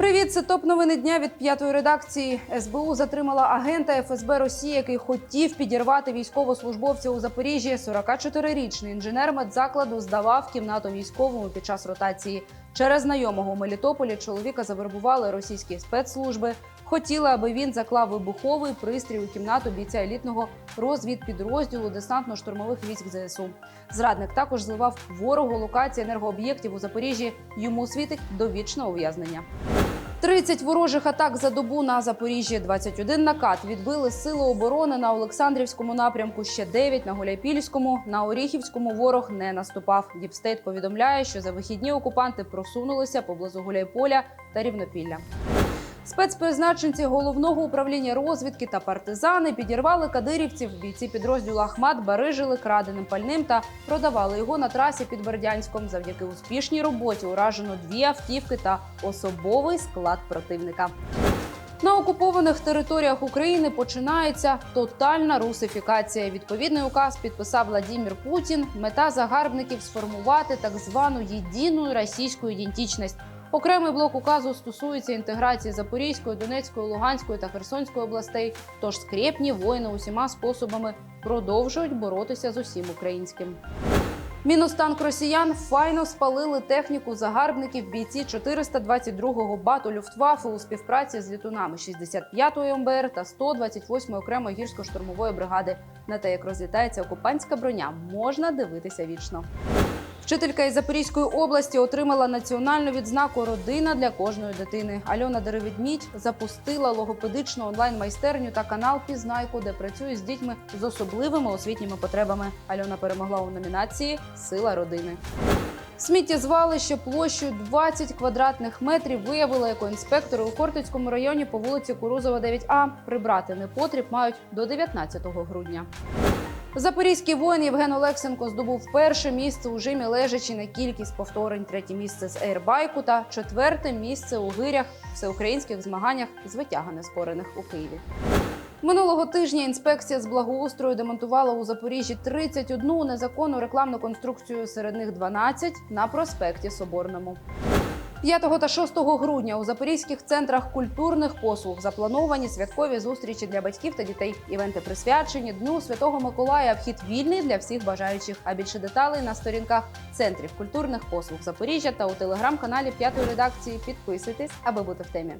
Привіт, це топ новини дня від п'ятої редакції. СБУ затримала агента ФСБ Росії, який хотів підірвати військовослужбовця у Запоріжжі. 44-річний інженер медзакладу здавав кімнату військовому під час ротації. Через знайомого у Мелітополі чоловіка завербували російські спецслужби. Хотіли, аби він заклав вибуховий пристрій у кімнату бійця елітного розвідпідрозділу десантно-штурмових військ ЗСУ. Зрадник також зливав ворогу локації енергооб'єктів у Запоріжжі. Йому світить довічне ув'язнення. 30 ворожих атак за добу на Запоріжжі, 21 накат відбили сили оборони на Олександрівському напрямку. Ще 9 на Гуляйпільському. На Оріхівському ворог не наступав. Діпстейт повідомляє, що за вихідні окупанти просунулися поблизу Гуляйполя та Рівнопілля. Спецпризначенці головного управління розвідки та партизани підірвали кадирівців. Бійці підрозділу Ахмат барижили краденим пальним та продавали його на трасі під Бердянськом. Завдяки успішній роботі уражено дві автівки та особовий склад противника. На окупованих територіях України починається тотальна русифікація. Відповідний указ підписав Владимир Путін. Мета загарбників сформувати так звану єдину російську ідентичність. Окремий блок указу стосується інтеграції Запорізької, Донецької, Луганської та Херсонської областей. Тож скрєпні воїни усіма способами продовжують боротися з усім українським. Міностанк росіян файно спалили техніку загарбників бійці 422-го бату Люфтваффе у співпраці з літунами 65-ї МБР та 128-ї окремої гірсько-штурмової бригади. На те, як розлітається окупантська броня, можна дивитися вічно. Вчителька із Запорізької області отримала національну відзнаку Родина для кожної дитини. Альона Деревідмідь запустила логопедичну онлайн-майстерню та канал Пізнайку, де працює з дітьми з особливими освітніми потребами. Альона перемогла у номінації Сила родини. Сміттєзвалище площею 20 квадратних метрів виявили екоінспектори у Кортицькому районі по вулиці Курузова, 9А. Прибрати непотріб мають до 19 грудня. Запорізький воїн Євген Олексенко здобув перше місце у жимі лежачі на кількість повторень, третє місце з ейрбайку та четверте місце у гирях всеукраїнських змаганнях з витяга нескорених у Києві. Минулого тижня інспекція з благоустрою демонтувала у Запоріжжі 31 незаконну рекламну конструкцію, серед них 12 на проспекті Соборному. 5 та 6 грудня у запорізьких центрах культурних послуг заплановані святкові зустрічі для батьків та дітей. Івенти присвячені Дню Святого Миколая. Вхід вільний для всіх бажаючих. А більше деталей на сторінках центрів культурних послуг Запоріжжя та у телеграм-каналі п'ятої редакції. Підписуйтесь, аби бути в темі.